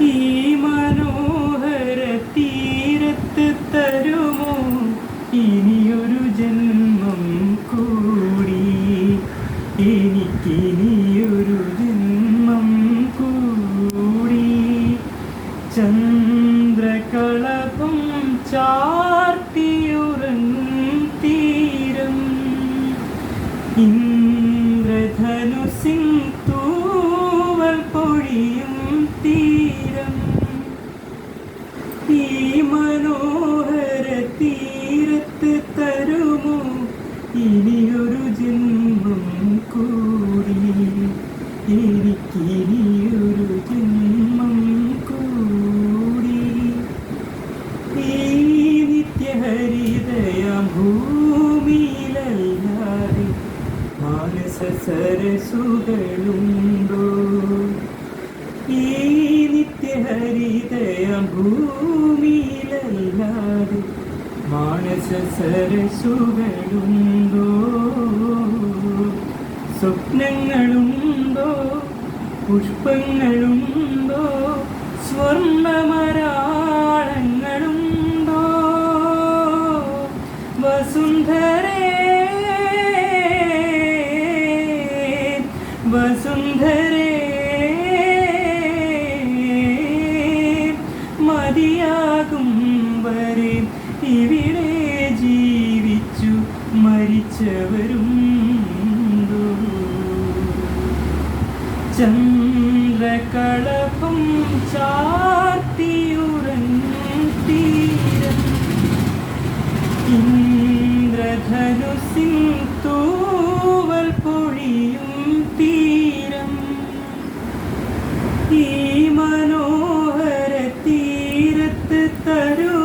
ഈ മനോഹര തീരത്ത് തരുമോ? ഇനിയൊരു ജന്മം കൂടി. എനിക്കിനിയൊരു ജന്മം കൂടി. ചന്ദ്രകളഭം ചാർത്തിയുറങ്ങും തീരം. ഇനിയൊരു ജന്മം കൂടി. എനിക്കിനിയൊരു ജന്മം കൂടി. ഈ നിത്യഹരിതയ ഭൂമിയിലല്ലാതെ മാനസ സരസുകളുണ്ടോ? ഈ നിത്യഹരിതയ ഭൂമിയിലല്ലാതെ മാനസ സരസുകളുണ്ടോ? പുഷ്പങ്ങളുണ്ടോ? സ്വർണമരാളങ്ങളുണ്ടോ? വസുന്ധരേ വസുന്ധരേ മതിയാകും വരെ ഇവിടെ ജീവിച്ചു മരിച്ചവരും. ചന്ദ്രകളഭം ചാർത്തിയുറങ്ങും തീരം. ഇന്ദ്രധനുസിൻ തൂവൽ പൊഴിയും തീരം. ഈ മനോഹര തീരത്ത് തരൂ